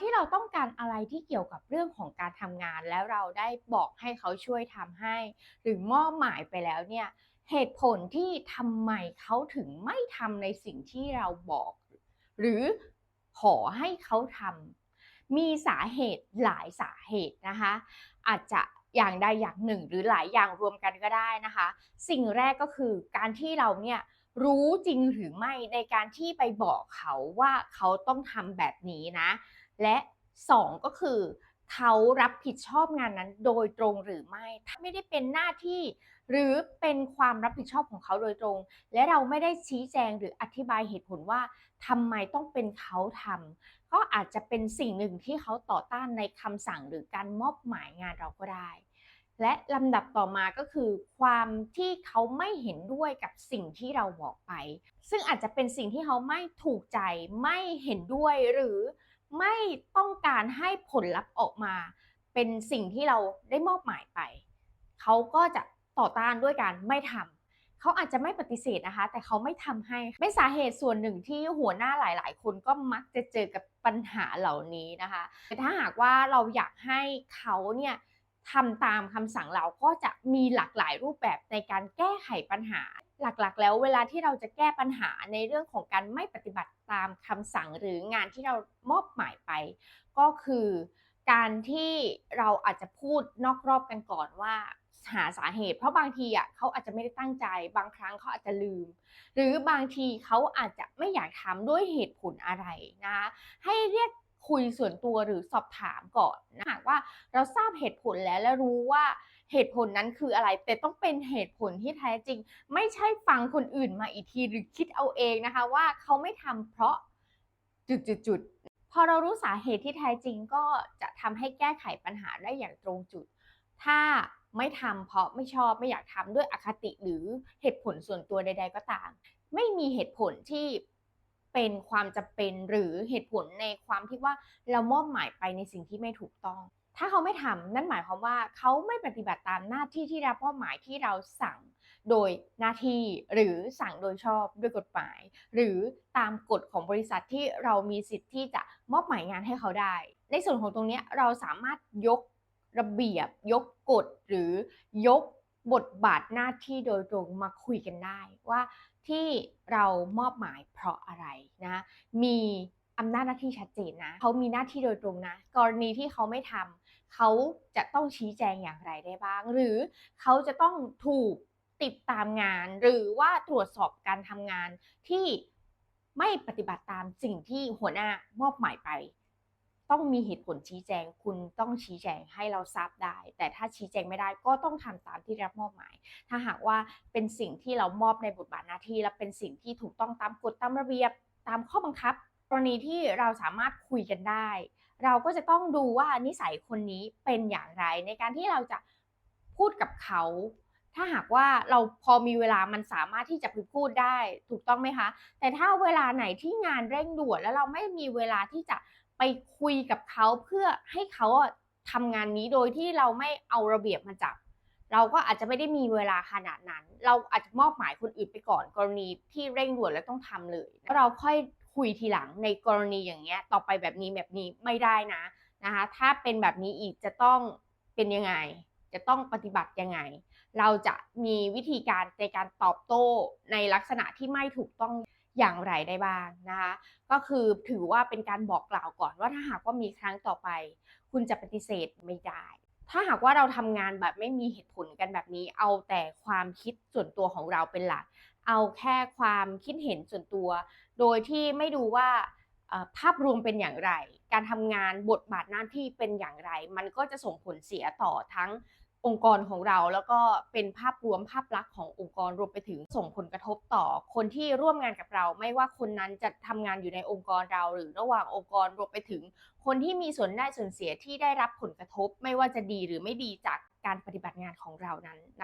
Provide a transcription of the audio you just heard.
ที่เราต้องการอะไรที่เกี่ยวกับเรื่องของการทำงาน แล้วเราได้บอกให้เขาช่วยทำให้ หรือมอบหมายไปแล้วเนี่ยเหตุผลที่ทำไมเขาถึงไม่ทำในสิ่งที่เราบอก หรือขอให้เขาทำมีสาเหตุหลายสาเหตุนะคะ อาจจะอย่างใดอย่างหนึ่ง หรือหลายอย่างรวมกันก็ได้นะคะ สิ่งแรกก็คือการที่เราเนี่ยรู้จริงหรือไม่ในการที่ไปบอกเขาว่าเขาต้องทำแบบนี้นะ และสองก็คือ เขารับผิดชอบงานนั้นโดยตรงหรือไม่ ถ้าไม่ได้เป็นหน้าที่ หรือเป็นความรับผิดชอบของเขาโดยตรง และเราไม่ได้ชี้แจงหรืออธิบายเหตุผลว่าทำไมต้องเป็นเขาทำก็อาจจะเป็นสิ่งหนึ่งที่เขาต่อต้านในคำสั่งหรือการมอบหมายงานเราก็ได้และลำดับต่อมาก็คือ ความที่เขาไม่เห็นด้วยกับสิ่งที่เราบอกไป ซึ่งอาจจะเป็นสิ่งที่เขาไม่ถูกใจไม่เห็นด้วยหรือ ไม่ต้องการให้ผลลัพธ์ออกมา เป็นสิ่งที่เราได้มอบหมายไป เขาก็จะต่อต้านด้วยการไม่ทำเขาอาจจะไม่ปฏิเสธนะคะ แต่เขาไม่ทำให้เป็นสาเหตุส่วนหนึ่งที่หัวหน้าหลาย ๆ คนก็มักจะเจอกับปัญหาเหล่านี้นะคะแต่ถ้าหากว่าเราอยากให้เขาเนี่ยทำตามคำสั่งเราก็จะมีหลากหลายรูปแบบในการแก้ไขปัญหา หลักๆ แล้วเวลาที่เราจะแก้ปัญหาในเรื่องของการไม่ปฏิบัติตามคำสั่งหรืองานที่เรามอบหมายไป ก็คือการที่เราอาจจะพูดนอกรอบกันก่อนว่าหาสาเหตุ เพราะบางทีอะเขาอาจจะไม่ได้ตั้งใจ บางครั้งเขาอาจจะลืม หรือบางทีเขาอาจจะไม่อยากทำด้วยเหตุผลอะไรนะคะให้เรียกคุยส่วนตัวหรือสอบถามก่อนนะหากว่าเราทราบเหตุผลแล้วและรู้ว่า เหตุผลนั้นคืออะไร แต่ต้องเป็นเหตุผลที่แท้จริง ไม่ใช่ฟังคนอื่นมาอีกทีหรือคิดเอาเองนะคะ ว่าเขาไม่ทำเพราะจุดๆๆพอเรารู้สาเหตุที่แท้จริงก็จะทำให้แก้ไขปัญหาได้อย่างตรงจุด ถ้าไม่ทำเพราะไม่ชอบไม่อยากทำด้วยอคติหรือเหตุผลส่วนตัวใด ๆ ก็ตาม ไม่มีเหตุผลที่เป็นความจำเป็นหรือเหตุผลในความที่ว่าเรามอบหมายไปในสิ่งที่ไม่ถูกต้อง ถ้าเขาไม่ทำนั่นหมายความว่าเขาไม่ปฏิบัติตามหน้าที่ที่รับมอบหมายที่เราสั่งโดยหน้าที่หรือสั่งโดยชอบด้วยกฎหมาย หรือตามกฎของบริษัทที่เรามีสิทธิ์ที่จะมอบหมายงานให้เขาได้ ในส่วนของตรงนี้เราสามารถยกระเบียบ ยกกฎหรือยกบทบาทหน้าที่โดยตรงมาคุยกันได้ว่าที่เรามอบหมายเพราะอะไรนะมี อำนาจหน้าที่ชัดเจนนะเขามีหน้าที่โดยตรงนะ กรณีที่เขาไม่ทำเขาจะต้องชี้แจงอย่างไรได้บ้าง หรือเขาจะต้องถูกติดตามงาน หรือว่าตรวจสอบการทำงานที่ไม่ปฏิบัติตามสิ่งที่หัวหน้ามอบหมายไป ต้องมีเหตุผลชี้แจง คุณต้องชี้แจงให้เราทราบได้ แต่ถ้าชี้แจงไม่ได้ก็ต้องทำตามที่รับมอบหมาย ถ้าหากว่าเป็นสิ่งที่เรามอบในบทบาทหน้าที่ และเป็นสิ่งที่ถูกต้องตามกฎตามระเบียบตามข้อบังคับ รณีที่เราสามารถคุยกันได้ เราก็จะต้องดูว่านิสัยคนนี้เป็นอย่างไร ในการที่เราจะพูดกับเขา ถ้าหากว่าเราพอมีเวลามันสามารถที่จะพูดได้ถูกต้องไหมคะ แต่ถ้าเวลาไหนที่งานเร่งด่วนแล้วเราไม่มีเวลาที่จะไปคุยกับเขาเพื่อให้เขาอะทำงานนี้โดยที่เราไม่เอาระเบียบมาจับ เราก็อาจจะไม่ได้มีเวลาขนาดนั้น เราอาจจะมอบหมายคนอื่นไปก่อนกรณีที่เร่งด่วนแล้วต้องทำเลย เราค่อย คุยทีหลังในกรณีอย่างเงี้ยต่อไปแบบนี้แบบนี้ไม่ได้นะนะคะถ้าเป็นแบบนี้อีกจะต้องเป็นยังไง จะต้องปฏิบัติยังไง เราจะมีวิธีการในการตอบโต้ในลักษณะที่ไม่ถูกต้องอย่างไรได้บ้างนะคะก็คือถือว่าเป็นการบอกกล่าวก่อนว่าถ้าหากว่ามีครั้งต่อไป คุณจะปฏิเสธไม่ได้ ถ้าหากว่าเราทำงานแบบไม่มีเหตุผลกันแบบนี้ เอาแต่ความคิดส่วนตัวของเราเป็นหลัก เอาแค่ความคิดเห็นส่วนตัว โดยที่ไม่ดูว่าภาพรวมเป็นอย่างไร การทำงานบทบาทหน้าที่เป็นอย่างไร มันก็จะส่งผลเสียต่อทั้งองค์กรของเรา แล้วก็เป็นภาพรวมภาพลักษณ์ขององค์กรรวมไปถึงส่งผลกระทบต่อ คนที่ร่วมงานกับเรา ไม่ว่าคนนั้นจะทำงานอยู่ในองค์กรเรา หรือระหว่างองค์กรรวมไปถึง คนที่มีส่วนได้ส่วนเสียที่ได้รับผลกระทบ ไม่ว่าจะดีหรือไม่ดีจากการปฏิบัติงานของเรานั้น